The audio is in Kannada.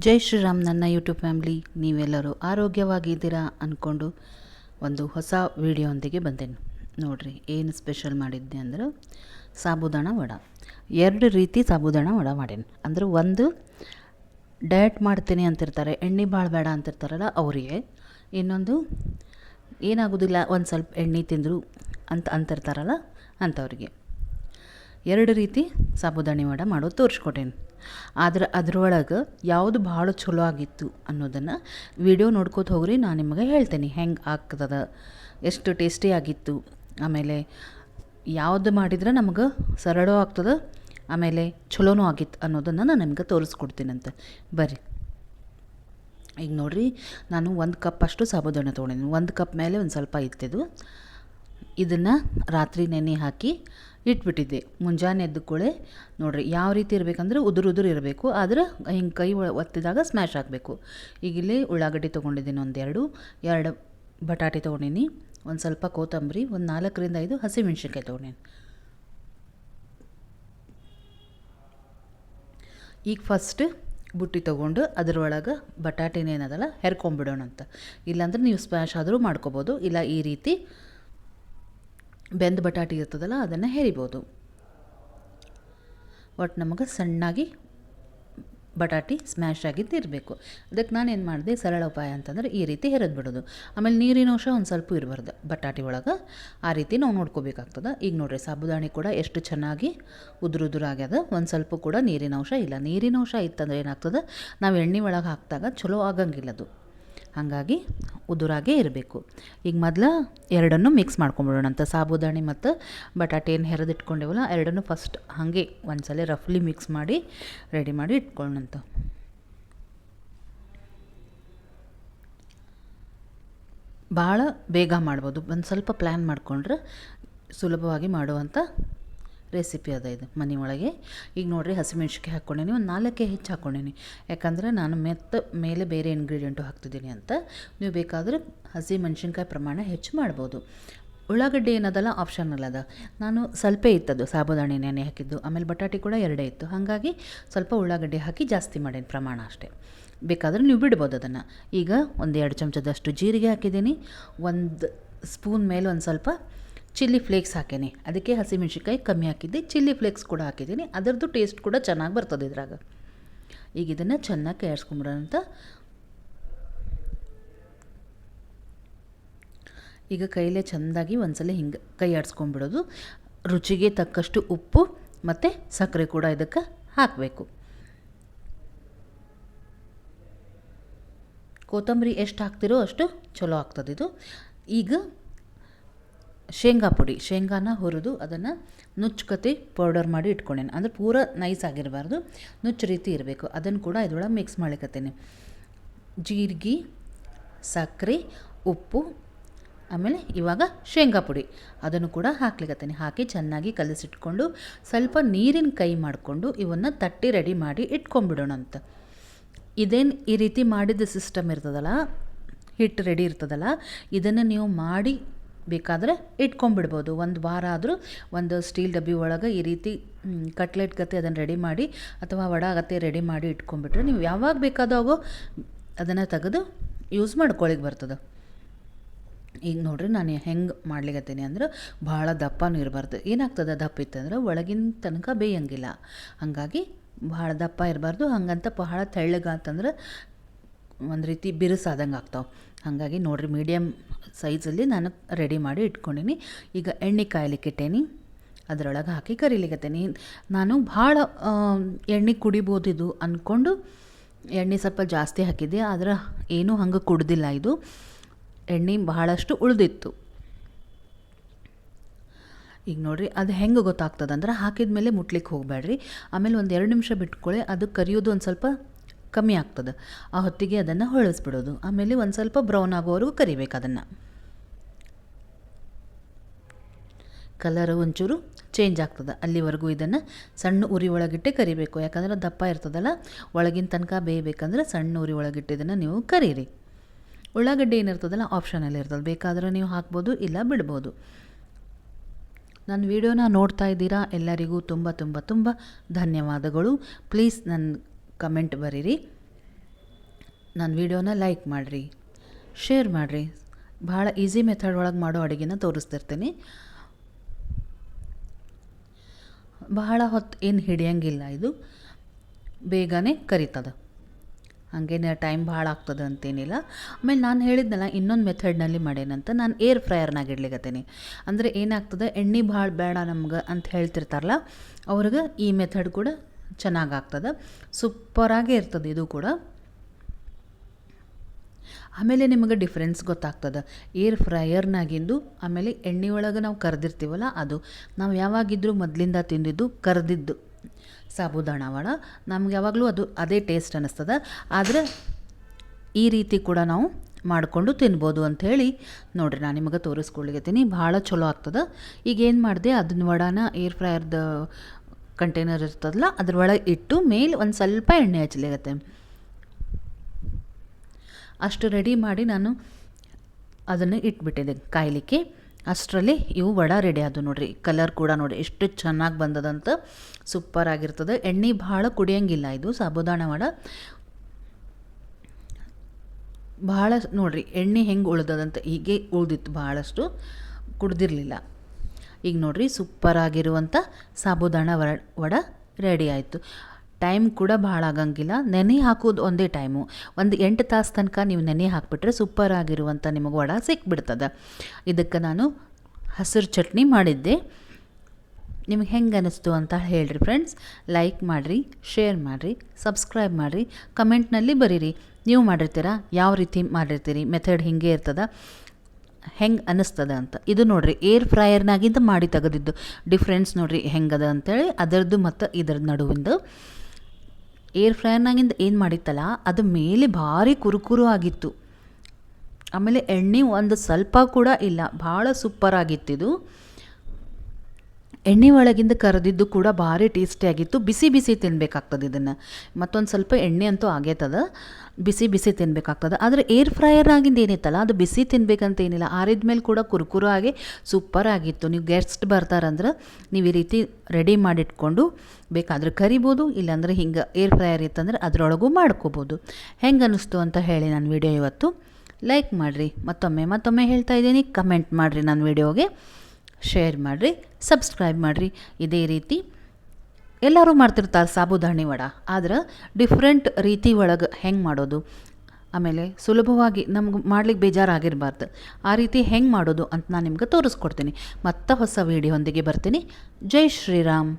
ಜೈ ಶ್ರೀರಾಮ್ ನನ್ನ ಯೂಟ್ಯೂಬ್ ಫ್ಯಾಮ್ಲಿ, ನೀವೆಲ್ಲರೂ ಆರೋಗ್ಯವಾಗಿದ್ದೀರಾ ಅಂದ್ಕೊಂಡು ಒಂದು ಹೊಸ ವಿಡಿಯೋಂದಿಗೆ ಬಂದೇನು. ನೋಡಿರಿ, ಏನು ಸ್ಪೆಷಲ್ ಮಾಡಿದ್ದೆ ಅಂದ್ರೆ ಸಾಬುದಾಣ ವಡ. ಎರಡು ರೀತಿ ಸಾಬುದಾಣ ವಡ ಮಾಡೇನಿ. ಅಂದ್ರೆ ಒಂದು ಡಯಟ್ ಮಾಡ್ತೀನಿ ಅಂತಿರ್ತಾರೆ, ಎಣ್ಣೆ ಭಾಳ ಬೇಡ ಅಂತಿರ್ತಾರಲ್ಲ ಅವರಿಗೆ. ಇನ್ನೊಂದು, ಏನಾಗೋದಿಲ್ಲ, ಒಂದು ಸ್ವಲ್ಪ ಎಣ್ಣೆ ತಿಂದರು ಅಂತ ಅಂತಿರ್ತಾರಲ್ಲ ಅಂಥವ್ರಿಗೆ ಎರಡು ರೀತಿ ಸಾಬುದಾಣಿ ವಡ ಮಾಡೋದು ತೋರಿಸ್ಕೊಟ್ಟೇನಿ. ಆದ್ರೆ ಅದ್ರೊಳಗೆ ಯಾವುದು ಭಾಳ ಚಲೋ ಆಗಿತ್ತು ಅನ್ನೋದನ್ನು ವಿಡಿಯೋ ನೋಡ್ಕೋತ ಹೋಗ್ರಿ, ನಾನು ನಿಮಗೆ ಹೇಳ್ತೇನೆ. ಹೆಂಗೆ ಆಗ್ತದ, ಎಷ್ಟು ಟೇಸ್ಟಿ ಆಗಿತ್ತು, ಆಮೇಲೆ ಯಾವುದು ಮಾಡಿದ್ರೆ ನಮಗೆ ಸರಳ ಆಗ್ತದೆ, ಆಮೇಲೆ ಚಲೋನೂ ಆಗಿತ್ತು ಅನ್ನೋದನ್ನು ನಾನು ನಿಮ್ಗೆ ತೋರಿಸ್ಕೊಡ್ತೀನಂತೆ. ಬರ್ರಿ. ಈಗ ನೋಡಿರಿ, ನಾನು ಒಂದು ಕಪ್ ಅಷ್ಟು ಸಾಬುದಾನ ತೊಗೊಂಡಿದ್ದೀನಿ ಒಂದು ಕಪ್ ಮೇಲೆ ಒಂದು ಸ್ವಲ್ಪ ಇತ್ತಿದ್ದು ಇದನ್ನು ರಾತ್ರಿ ನೆನೆ ಹಾಕಿ ಇಟ್ಬಿಟ್ಟಿದ್ದೆ. ಮುಂಜಾನೆ ಎದ್ದ ಕೂಡಲೇ ನೋಡಿರಿ ಯಾವ ರೀತಿ ಇರಬೇಕಂದ್ರೆ ಉದುರು ಉದುರು ಇರಬೇಕು. ಆದ್ರೆ ಹಿಂಗೆ ಕೈ ಒತ್ತಿದಾಗ ಸ್ಮ್ಯಾಶ್ ಆಗಬೇಕು ಈಗ ಇಲ್ಲಿ ಉಳ್ಳಾಗಡ್ಡಿ ತೊಗೊಂಡಿದ್ದೀನಿ ಒಂದೆರಡು, ಎರಡು ಬಟಾಟೆ ತೊಗೊಂಡಿನಿ, ಒಂದು ಸ್ವಲ್ಪ ಕೊತ್ತಂಬರಿ, ಒಂದು ನಾಲ್ಕರಿಂದ ಐದು ಹಸಿಮೆಣ್ಸಿನ್ಕಾಯಿ ತೊಗೊಂಡಿನಿ. ಈಗ ಫಸ್ಟ್ ಬುಟ್ಟಿ ತೊಗೊಂಡು ಅದರೊಳಗೆ ಬಟಾಟೆನೇನದಲ್ಲ ಹೆರ್ಕೊಂಬಿಡೋಣ ಅಂತ ಇಲ್ಲಾಂದ್ರೆ ನೀವು ಸ್ಮ್ಯಾಶ್ ಆದರೂ ಮಾಡ್ಕೋಬೋದು. ಇಲ್ಲ ಈ ರೀತಿ ಬೆಂದ ಬಟಾಟಿ ಇರ್ತದಲ್ಲ, ಅದನ್ನು ಹೆರಿಬೋದು. ಒಟ್ಟು ನಮಗೆ ಸಣ್ಣಾಗಿ ಬಟಾಟಿ ಸ್ಮ್ಯಾಶ್ ಆಗಿದ್ದು ಇರಬೇಕು. ಅದಕ್ಕೆ ನಾನು ಏನು ಮಾಡಿದೆ, ಸರಳ ಉಪಾಯ ಅಂತಂದ್ರೆ ಈ ರೀತಿ ಹೆರದು ಬಿಡೋದು. ಆಮೇಲೆ ನೀರಿನ ಅಂಶ ಒಂದು ಸ್ವಲ್ಪ ಇರಬಾರ್ದು ಬಟಾಟಿ ಒಳಗೆ. ಆ ರೀತಿ ನಾವು ನೋಡ್ಕೋಬೇಕಾಗ್ತದೆ. ಈಗ ನೋಡ್ರಿ, ಸಾಬುದಾಣಿ ಕೂಡ ಎಷ್ಟು ಚೆನ್ನಾಗಿ ಉದುರು ಉದುರಾಗ್ಯದ ಒಂದು ಸ್ವಲ್ಪ ಕೂಡ ನೀರಿನ ಅಂಶ ಇಲ್ಲ. ನೀರಿನ ಅಂಶ ಇತ್ತಂದ್ರೆ ಏನಾಗ್ತದೆ? ನಾವು ಎಣ್ಣೆ ಒಳಗೆ ಹಾಕಿದಾಗ ಚಲೋ ಆಗಂಗಿಲ್ಲ ಅದು ಹಾಗಾಗಿ ಉದುರಾಗೇ ಇರಬೇಕು. ಈಗ ಮೊದಲು ಎರಡನ್ನು ಮಿಕ್ಸ್ ಮಾಡ್ಕೊಂಬಿಡೋಣ ಅಂತ. ಸಾಬುದಾಣಿ ಮತ್ತು ಬಟಾಟೆ ಏನು ಹೆರೆದಿಟ್ಕೊಂಡೇವಲ್ಲ, ಎರಡನ್ನು ಫಸ್ಟ್ ಹಾಗೆ ಒಂದು ಸಲ ರಫ್ಲಿ ಮಿಕ್ಸ್ ಮಾಡಿ ರೆಡಿ ಮಾಡಿ ಇಟ್ಕೊಳ್ಳೋಣಂತ ಭಾಳ ಬೇಗ ಮಾಡ್ಬೋದು. ಒಂದು ಸ್ವಲ್ಪ ಪ್ಲ್ಯಾನ್ ಮಾಡಿಕೊಂಡ್ರೆ ಸುಲಭವಾಗಿ ಮಾಡುವಂಥ ರೆಸಿಪಿ ಅದ ಇದು ಮನೆ ಒಳಗೆ. ಈಗ ನೋಡಿರಿ ಹಸಿಮೆಣ್ಸಿಕಾಯಿ ಹಾಕ್ಕೊಂಡೇನಿ, ಒಂದು ನಾಲ್ಕೇ ಹೆಚ್ಚು ಹಾಕ್ಕೊಂಡೇನಿ. ಯಾಕಂದರೆ ನಾನು ಮೆತ್ತ ಮೇಲೆ ಬೇರೆ ಇಂಗ್ರೀಡಿಯೆಂಟು ಹಾಕ್ತಿದ್ದೀನಿ ಅಂತ. ನೀವು ಬೇಕಾದರೆ ಹಸಿ ಮೆಣಸಿನ್ಕಾಯಿ ಪ್ರಮಾಣ ಹೆಚ್ಚು ಮಾಡ್ಬೋದು. ಉಳ್ಳಾಗಡ್ಡಿ ಏನದಲ್ಲ ಆಪ್ಷನಲ್ ಅದ. ನಾನು ಸ್ವಲ್ಪ ಇತ್ತದು, ಸಾಬುದಾಣಿ ನೆನೆ ಹಾಕಿದ್ದು. ಆಮೇಲೆ ಬಟಾಟೆ ಕೂಡ ಎರಡೇ ಇತ್ತು. ಹಾಗಾಗಿ ಸ್ವಲ್ಪ ಉಳ್ಳಾಗಡ್ಡೆ ಹಾಕಿ ಜಾಸ್ತಿ ಮಾಡೇನಿ, ಪ್ರಮಾಣ ಅಷ್ಟೇ. ಬೇಕಾದರೆ ನೀವು ಬಿಡ್ಬೋದು ಅದನ್ನು. ಈಗ ಒಂದು ಎರಡು ಚಮಚದಷ್ಟು ಜೀರಿಗೆ ಹಾಕಿದ್ದೀನಿ. ಒಂದು ಸ್ಪೂನ್ ಮೇಲೆ ಒಂದು ಸ್ವಲ್ಪ ಚಿಲ್ಲಿ ಫ್ಲೇಕ್ಸ್ ಹಾಕೇನಿ. ಅದಕ್ಕೆ ಹಸಿಮೆಣ್ಸಿನ್ಕಾಯಿ ಕಮ್ಮಿ ಹಾಕಿದ್ದೆ. ಚಿಲ್ಲಿ ಫ್ಲೇಕ್ಸ್ ಕೂಡ ಹಾಕಿದ್ದೀನಿ. ಅದರದ್ದು ಟೇಸ್ಟ್ ಕೂಡ ಚೆನ್ನಾಗಿ ಬರ್ತದೆ ಇದ್ರಾಗ. ಈಗ ಇದನ್ನು ಚೆನ್ನಾಗಿ ಕೇಳಿಸ್ಕೊಂಬಿಡೋಣ ಅಂತ. ಈಗ ಕೈಲೇ ಚೆಂದಾಗಿ ಒಂದ್ಸಲ ಹಿಂಗೆ ಕೈ ಆಡಿಸ್ಕೊಂಬಿಡೋದು ರುಚಿಗೆ ತಕ್ಕಷ್ಟು ಉಪ್ಪು ಮತ್ತು ಸಕ್ಕರೆ ಕೂಡ ಇದಕ್ಕೆ ಹಾಕಬೇಕು. ಕೊತ್ತಂಬರಿ ಎಷ್ಟು ಹಾಕ್ತಿರೋ ಅಷ್ಟು ಚಲೋ ಆಗ್ತದೆ ಇದು. ಈಗ ಶೇಂಗಾ ಪುಡಿ. ಶೇಂಗಾನ ಹುರಿದು ಅದನ್ನು ನುಚ್ಚುಕತಿ ಪೌಡರ್ ಮಾಡಿ ಇಟ್ಕೊಂಡೇನೆ. ಅಂದರೆ ಪೂರ ನೈಸ್ ಆಗಿರಬಾರ್ದು. ನುಚ್ಚು ರೀತಿ ಇರಬೇಕು. ಅದನ್ನು ಕೂಡ ಇದ್ರೊಳಗೆ ಮಿಕ್ಸ್ ಮಾಡ್ಲಿಕ್ಕತ್ತೇನೆ ಜೀರಿಗೆ ಸಕ್ಕರೆ ಉಪ್ಪು, ಆಮೇಲೆ ಇವಾಗ ಶೇಂಗಾ ಪುಡಿ. ಅದನ್ನು ಕೂಡ ಹಾಕ್ಲಿಕ್ಕತ್ತೇನೆ ಹಾಕಿ ಚೆನ್ನಾಗಿ ಕಲಸಿಟ್ಕೊಂಡು ಸ್ವಲ್ಪ ನೀರಿನ ಕೈ ಮಾಡಿಕೊಂಡು ಇವನ್ನು ತಟ್ಟಿ ರೆಡಿ ಮಾಡಿ ಇಟ್ಕೊಂಡ್ಬಿಡೋಣ ಅಂತ ಇದೇನು ಈ ರೀತಿ ಮಾಡಿದ ಸಿಸ್ಟಮ್ ಇರ್ತದಲ್ಲ? ಹಿಟ್ಟು ರೆಡಿ ಇರ್ತದಲ್ಲ? ಇದನ್ನು ನೀವು ಮಾಡಿ ಬೇಕಾದರೆ ಇಟ್ಕೊಂಡ್ಬಿಡ್ಬೋದು. ಒಂದು ವಾರ ಆದರೂ ಒಂದು ಸ್ಟೀಲ್ ಡಬ್ಬಿ ಒಳಗೆ ಈ ರೀತಿ ಕಟ್ಲೆಟ್ ಗತೆ ಅದನ್ನು ರೆಡಿ ಮಾಡಿ ಅಥವಾ ವಡ ಗತೆ ರೆಡಿ ಮಾಡಿ ಇಟ್ಕೊಂಡ್ಬಿಟ್ರೆ ನೀವು ಯಾವಾಗ ಬೇಕಾದಾಗೋ ಅದನ್ನು ತೆಗೆದು ಯೂಸ್ ಮಾಡ್ಕೊಳ್ಳಿಕ್ಕೆ ಬರ್ತದೆ. ಈಗ ನೋಡ್ರಿ ನಾನು ಹೆಂಗೆ ಮಾಡ್ಲಿಕ್ಕತ್ತೀನಿ ಅಂದ್ರೆ ಭಾಳ ದಪ್ಪನೂ ಇರಬಾರ್ದು. ಏನಾಗ್ತದೆ ದಪ್ಪ ಇತ್ತಂದ್ರೆ ಒಳಗಿನ ತನಕ ಬೇಯಂಗಿಲ್ಲ. ಹಾಗಾಗಿ ಭಾಳ ದಪ್ಪ ಇರಬಾರ್ದು. ಹಾಗಂತ ಬಹಳ ತೆಳ್ಳಗಾತಂದ್ರೆ ಒಂದು ರೀತಿ ಬಿರುಸಾದಂಗೆ ಆಗ್ತಾವೆ. ಹಾಗಾಗಿ ನೋಡಿರಿ ಮೀಡಿಯಮ್ ಸೈಜಲ್ಲಿ ನಾನು ರೆಡಿ ಮಾಡಿ ಇಟ್ಕೊಂಡೀನಿ. ಈಗ ಎಣ್ಣೆ ಕಾಯ್ಲಿಕ್ಕಿಟ್ಟೇನಿ ಅದರೊಳಗೆ ಹಾಕಿ ಕರಿಲಿಕತ್ತೇನಿ. ನಾನು ಭಾಳ ಎಣ್ಣೆ ಕುಡಿಬೋದಿದು ಅಂದ್ಕೊಂಡು ಎಣ್ಣೆ ಸ್ವಲ್ಪ ಜಾಸ್ತಿ ಹಾಕಿದ್ದೆ. ಆದ್ರೆ ಏನೂ ಹಂಗೆ ಕುಡ್ದಿಲ್ಲ ಇದು. ಎಣ್ಣೆ ಬಹಳಷ್ಟು ಉಳಿದಿತ್ತು. ಈಗ ನೋಡಿರಿ ಅದು ಹೆಂಗೆ ಗೊತ್ತಾಗ್ತದಂದ್ರೆ ಹಾಕಿದ ಮೇಲೆ ಮುಟ್ಲಿಕ್ಕೆ ಹೋಗಬೇಡ್ರಿ ಆಮೇಲೆ ಒಂದು ಎರಡು ನಿಮಿಷ ಬಿಟ್ಕೊಳ್ಳಿ ಅದು ಕರಿಯೋದು ಒಂದು ಸ್ವಲ್ಪ ಕಮ್ಮಿ ಆಗ್ತದೆ. ಆ ಹೊತ್ತಿಗೆ ಅದನ್ನು ಹೊಳಸ್ಬಿಡೋದು. ಆಮೇಲೆ ಒಂದು ಸ್ವಲ್ಪ ಬ್ರೌನ್ ಆಗೋವರೆಗೂ ಕರಿಬೇಕು ಅದನ್ನು. ಕಲರ್ ಒಂಚೂರು ಚೇಂಜ್ ಆಗ್ತದೆ. ಅಲ್ಲಿವರೆಗೂ ಇದನ್ನು ಸಣ್ಣ ಉರಿ ಒಳಗಿಟ್ಟೆ ಕರಿಬೇಕು. ಯಾಕಂದ್ರೆ ದಪ್ಪ ಇರ್ತದಲ್ಲ, ಒಳಗಿನ ತನಕ ಬೇಯಬೇಕಂದ್ರೆ ಸಣ್ಣ ಉರಿ ಒಳಗಿಟ್ಟು ಇದನ್ನು ನೀವು ಕರೀರಿ. ಉಳ್ಳಾಗಡ್ಡಿ ಏನಿರ್ತದಲ್ಲ ಆಪ್ಷನಲ್ಲಿ ಇರ್ತದೆ. ಬೇಕಾದ್ರೆ ನೀವು ಹಾಕ್ಬೋದು, ಇಲ್ಲ ಬಿಡ್ಬೋದು. ನನ್ನ ವಿಡಿಯೋನ ನೋಡ್ತಾ ಇದ್ದೀರಾ? ಎಲ್ಲರಿಗೂ ತುಂಬ ತುಂಬ ತುಂಬ ಧನ್ಯವಾದಗಳು. ಪ್ಲೀಸ್ ನನ್ನ ಕಮೆಂಟ್ ಬರೀರಿ. ನನ್ನ ವಿಡಿಯೋನ ಲೈಕ್ ಮಾಡಿರಿ, ಶೇರ್ ಮಾಡಿರಿ. ಭಾಳ ಈಸಿ ಮೆಥಡ್ ಒಳಗೆ ಮಾಡೋ ಅಡುಗೆನ ತೋರಿಸ್ತಿರ್ತೀನಿ. ಬಹಳ ಹೊತ್ತು ಏನು ಹಿಡಿಯಂಗಿಲ್ಲ ಇದು. ಬೇಗನೆ ಕರಿತದ. ಹಾಗೇನೆ ಟೈಮ್ ಭಾಳ ಆಗ್ತದೆ ಅಂತೇನಿಲ್ಲ. ಆಮೇಲೆ ನಾನು ಹೇಳಿದ್ನಲ್ಲ, ಇನ್ನೊಂದು ಮೆಥಡ್ನಲ್ಲಿ ಮಾಡೇನಂತ. ನಾನು ಏರ್ ಫ್ರೈಯರ್ನಾಗ ಇಡ್ಲಿಕತ್ತೀನಿ. ಅಂದರೆ ಏನಾಗ್ತದೆ, ಎಣ್ಣೆ ಭಾಳ ಬೇಡ ನಮ್ಗೆ ಅಂತ ಹೇಳ್ತಿರ್ತಾರಲ್ಲ, ಅವ್ರಿಗೆ ಈ ಮೆಥಡ್ ಕೂಡ ಚೆನ್ನಾಗಾಗ್ತದೆ. ಸೂಪರಾಗೇ ಇರ್ತದೆ ಇದು ಕೂಡ. ಆಮೇಲೆ ನಿಮಗೆ ಡಿಫ್ರೆನ್ಸ್ ಗೊತ್ತಾಗ್ತದೆ. ಏರ್ ಫ್ರೈಯರ್ನಾಗಿಂದು ಆಮೇಲೆ ಎಣ್ಣೆ ಒಳಗೆ ನಾವು ಕರೆದಿರ್ತೀವಲ್ಲ ಅದು. ನಾವು ಯಾವಾಗಿದ್ದರೂ ಮೊದಲಿಂದ ತಿಂದಿದ್ದು ಕರೆದಿದ್ದು ಸಾಬುದಾಣ ವಡ ನಮ್ಗೆ ಯಾವಾಗಲೂ ಅದು ಅದೇ ಟೇಸ್ಟ್ ಅನ್ನಿಸ್ತದೆ. ಆದರೆ ಈ ರೀತಿ ಕೂಡ ನಾವು ಮಾಡಿಕೊಂಡು ತಿನ್ಬೋದು ಅಂಥೇಳಿ ನೋಡಿರಿ ನಾನು ನಿಮಗೆ ತೋರಿಸ್ಕೊಳ್ಲಿಕತ್ತೀನಿ ಭಾಳ ಚಲೋ ಆಗ್ತದೆ. ಈಗ ಏನು ಮಾಡಿದೆ ಅದನ್ನ ವಡಾನ ಏರ್ ಫ್ರೈಯರ್ದು ಕಂಟೈನರ್ ಇರ್ತದಲ್ಲ ಅದ್ರೊಳಗೆ ಇಟ್ಟು ಮೇಲೆ ಒಂದು ಸ್ವಲ್ಪ ಎಣ್ಣೆ ಹಚ್ಚಲಿಗತ್ತೆ ಅಷ್ಟು ರೆಡಿ ಮಾಡಿ ನಾನು ಅದನ್ನು ಇಟ್ಬಿಟ್ಟಿದ್ದೆ ಕಾಯಲಿಕ್ಕೆ. ಅಷ್ಟರಲ್ಲಿ ಇವು ವಡ ರೆಡಿ ಆದವು ನೋಡಿರಿ. ಕಲರ್ ಕೂಡ ನೋಡಿ ಎಷ್ಟು ಚೆನ್ನಾಗಿ ಬಂದದಂತ ಸೂಪರ್ ಆಗಿರ್ತದೆ. ಎಣ್ಣೆ ಭಾಳ ಕುಡಿಯೋಂಗಿಲ್ಲ ಇದು, ಸಾಬುದಾಣ ವಡ. ಭಾಳ ನೋಡಿರಿ, ಎಣ್ಣೆ ಹೆಂಗೆ ಉಳ್ದದಂತ ಹೀಗೆ ಉಳ್ದಿತ್ತು ಭಾಳಷ್ಟು, ಕುಡ್ದಿರಲಿಲ್ಲ. ಈಗ ನೋಡಿರಿ ಸೂಪರ್ ಆಗಿರುವಂಥ ಸಾಬುದಾಣ ವಡ ರೆಡಿ ಆಯಿತು. ಟೈಮ್ ಕೂಡ ಭಾಳ ಆಗಂಗಿಲ್ಲ. ನೆನೆ ಹಾಕೋದು ಒಂದೇ ಟೈಮು ಒಂದು ಎಂಟು ತಾಸು ತನಕ ನೀವು ನೆನೆ ಹಾಕಿಬಿಟ್ರೆ ಸೂಪರ್ ಆಗಿರುವಂಥ ನಿಮಗೆ ವಡ ಸಿಕ್ಬಿಡ್ತದೆ. ಇದಕ್ಕೆ ನಾನು ಹಸಿರು ಚಟ್ನಿ ಮಾಡಿದ್ದೆ. ನಿಮ್ಗೆ ಹೆಂಗೆ ಅನ್ನಿಸ್ತು ಅಂತ ಹೇಳಿರಿ ಫ್ರೆಂಡ್ಸ್ ಲೈಕ್ ಮಾಡಿರಿ ಶೇರ್ ಮಾಡಿರಿ ಸಬ್ಸ್ಕ್ರೈಬ್ ಮಾಡಿರಿ ಕಮೆಂಟ್ನಲ್ಲಿ ಬರೀರಿ. ನೀವು ಮಾಡಿರ್ತೀರಾ? ಯಾವ ರೀತಿ ಮಾಡಿರ್ತೀರಿ? ಮೆಥಡ್ ಹಿಂಗೆ ಇರ್ತದ? ಹೆಂಗೆ ಅನ್ನಿಸ್ತದ ಅಂತ. ಇದು ನೋಡಿರಿ ಏರ್ ಫ್ರೈಯರ್ನಾಗಿಂದ ಮಾಡಿ ತೆಗೆದಿದ್ದು. ಡಿಫ್ರೆನ್ಸ್ ನೋಡಿರಿ ಹೆಂಗದ ಅಂತೇಳಿ, ಅದರದ್ದು ಮತ್ತು ಇದರ ನಡುವಿಂದು. ಏರ್ ಫ್ರೈಯರ್ನಾಗಿಂದ ಏನು ಮಾಡಿತ್ತಲ್ಲ, ಅದು ಮೇಲೆ ಭಾರಿ ಕುರುಕುರು ಆಗಿತ್ತು. ಆಮೇಲೆ ಎಣ್ಣೆ ಒಂದು ಸ್ವಲ್ಪ ಕೂಡ ಇಲ್ಲ, ಭಾಳ ಸೂಪರ್ ಆಗಿತ್ತಿದು ಎಣ್ಣೆ ಒಳಗಿಂದ ಕರೆದಿದ್ದು ಕೂಡ ಭಾರಿ ಟೇಸ್ಟಿಯಾಗಿತ್ತು ಬಿಸಿ ಬಿಸಿ ತಿನ್ಬೇಕಾಗ್ತದೆ ಇದನ್ನು. ಮತ್ತೊಂದು ಸ್ವಲ್ಪ ಎಣ್ಣೆ ಅಂತೂ ಆಗೇತದ. ಬಿಸಿ ಬಿಸಿ ತಿನ್ಬೇಕಾಗ್ತದೆ. ಆದರೆ ಏರ್ ಫ್ರೈಯರ್ ಆಗಿಂದ ಏನಿತ್ತಲ್ಲ, ಅದು ಬಿಸಿ ತಿನ್ಬೇಕಂತ ಏನಿಲ್ಲ. ಆರಿದ ಮೇಲೆ ಕೂಡ ಕುರುಕುರು ಆಗಿ ಸೂಪರ್ ಆಗಿತ್ತು. ನೀವು ಗೆಸ್ಟ್ ಬರ್ತಾರಂದ್ರೆ ನೀವು ಈ ರೀತಿ ರೆಡಿ ಮಾಡಿಟ್ಕೊಂಡು ಬೇಕಾದ್ರೆ ಕರಿಬೋದು, ಇಲ್ಲಾಂದ್ರೆ ಹಿಂಗೆ ಏರ್ ಫ್ರೈಯರ್ ಇತ್ತಂದ್ರೆ ಅದರೊಳಗೂ ಮಾಡ್ಕೋಬೋದು. ಹೆಂಗೆ ಅನ್ನಿಸ್ತು ಅಂತ ಹೇಳಿ ನಾನು ವಿಡಿಯೋ ಇವತ್ತು. ಲೈಕ್ ಮಾಡಿರಿ. ಮತ್ತೊಮ್ಮೆ ಮತ್ತೊಮ್ಮೆ ಹೇಳ್ತಾ ಇದ್ದೀನಿ. ಕಮೆಂಟ್ ಮಾಡಿರಿ ನನ್ನ ವಿಡಿಯೋಗೆ ಶೇರ್ ಮಾಡಿರಿ ಸಬ್ಸ್ಕ್ರೈಬ್ ಮಾಡಿರಿ. ಇದೇ ರೀತಿ ಎಲ್ಲರೂ ಮಾಡ್ತಿರ್ತಾರೆ ಸಾಬುದಾಣಿ ವಡ, ಆದ್ರೆ ಡಿಫ್ರೆಂಟ್ ರೀತಿ ಒಳಗೆ ಹೆಂಗೆ ಮಾಡೋದು? ಆಮೇಲೆ ಸುಲಭವಾಗಿ ನಮ್ಗೆ ಮಾಡ್ಲಿಕ್ಕೆ ಬೇಜಾರಾಗಿರಬಾರ್ದು. ಆ ರೀತಿ ಹೆಂಗೆ ಮಾಡೋದು ಅಂತ ನಾನು ನಿಮ್ಗೆ ತೋರಿಸ್ಕೊಡ್ತೀನಿ. ಮತ್ತೆ ಹೊಸ ವೀಡಿಯೋ ಹೊಂದಿಗೆ ಬರ್ತೀನಿ. ಜೈ ಶ್ರೀರಾಮ್.